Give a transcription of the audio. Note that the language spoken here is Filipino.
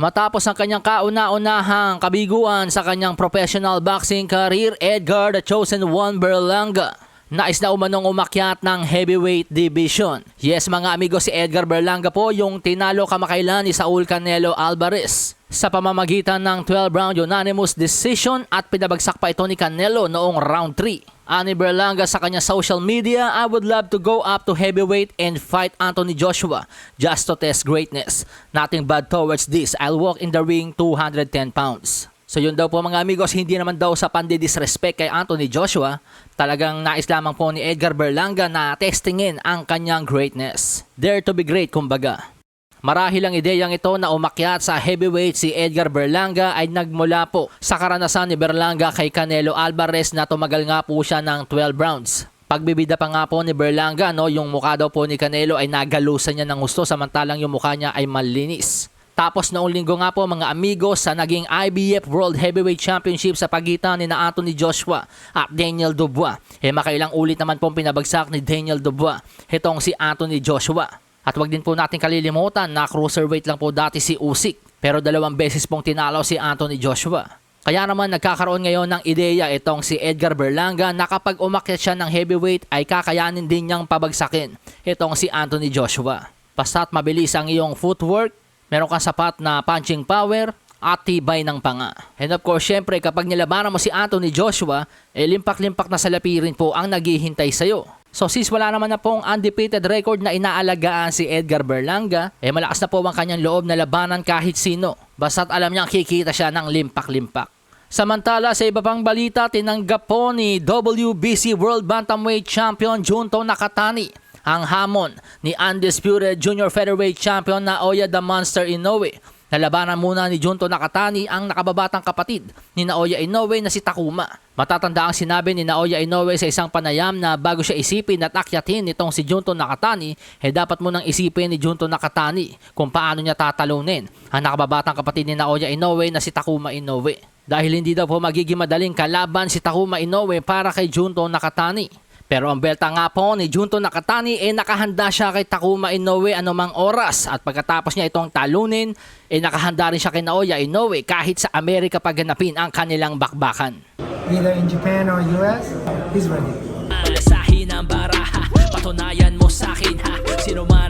Matapos ang kanyang kauna-unahang kabiguan sa kanyang professional boxing career, Edgar the Chosen One Berlanga Nais na umanong umakyat ng heavyweight division. Yes mga amigo, si Edgar Berlanga po yung tinalo kamakailan ni Saul Canelo Alvarez sa pamamagitan ng 12-round unanimous decision at pinabagsak pa ito ni Canelo noong round 3. Ani Berlanga sa kanya social media, I would love to go up to heavyweight and fight Anthony Joshua just to test greatness. Nothing bad towards this. I'll walk in the ring 210 pounds. So yun daw po mga amigos, hindi naman daw sa pandi-disrespect kay Anthony Joshua, talagang nais lamang po ni Edgar Berlanga na testingin ang kanyang greatness. Dare to be great kumbaga. Marahil ang ideyang ito na umakyat sa heavyweight si Edgar Berlanga ay nagmula po sa karanasan ni Berlanga kay Canelo Alvarez na tumagal nga po siya ng 12 rounds. Pagbibida pa nga po ni Berlanga, no, yung mukha daw po ni Canelo ay nagalusan niya ng gusto samantalang yung mukha niya ay malinis. Tapos noong linggo nga po mga amigos sa naging IBF World Heavyweight Championship sa pagitan ni na Anthony Joshua at Daniel Dubois. E makailang ulit naman pong pinabagsak ni Daniel Dubois itong si Anthony Joshua. At wag din po natin kalilimutan na cruiserweight lang po dati si Usyk pero dalawang beses pong tinalo si Anthony Joshua. Kaya naman nagkakaroon ngayon ng ideya itong si Edgar Berlanga na kapag umakyat siya ng heavyweight ay kakayanin din niyang pabagsakin itong si Anthony Joshua. Basta't mabilis ang iyong footwork, meron kang sapat na punching power at tibay ng panga. And of course, syempre kapag nilabanan mo si Anthony Joshua, eh limpak-limpak na salapi rin po ang naghihintay sa'yo. So since wala naman na pong undefeated record na inaalagaan si Edgar Berlanga, eh malakas na po ang kanyang loob na labanan kahit sino. Basta't alam niyang kikita siya ng limpak-limpak. Samantala sa iba pang balita, tinanggap po ni WBC World Bantamweight Champion Junto Nakatani ang hamon ni Undisputed Junior Featherweight Champion Naoya the Monster Inoue. Nalabanan muna ni Junto Nakatani ang nakababatang kapatid ni Naoya Inoue na si Takuma. Matatanda ang sinabi ni Naoya Inoue sa isang panayam na bago siya isipin at akyatin nitong si Junto Nakatani, eh dapat mo nang isipin ni Junto Nakatani kung paano niya tatalunin ang nakababatang kapatid ni Naoya Inoue na si Takuma Inoue. Dahil hindi daw po magiging madaling kalaban si Takuma Inoue para kay Junto Nakatani. Pero ang belta nga po ni Junto Nakatani eh nakahanda siya kay Takuma Inoue anumang oras at pagkatapos niya itong talunin eh nakahanda rin siya kay Naoya Inoue kahit sa Amerika pagganapin ang kanilang bakbakan. either in Japan or US, he's ready. Alasahin ang baraha, patunayan mo sa akin ha Sino man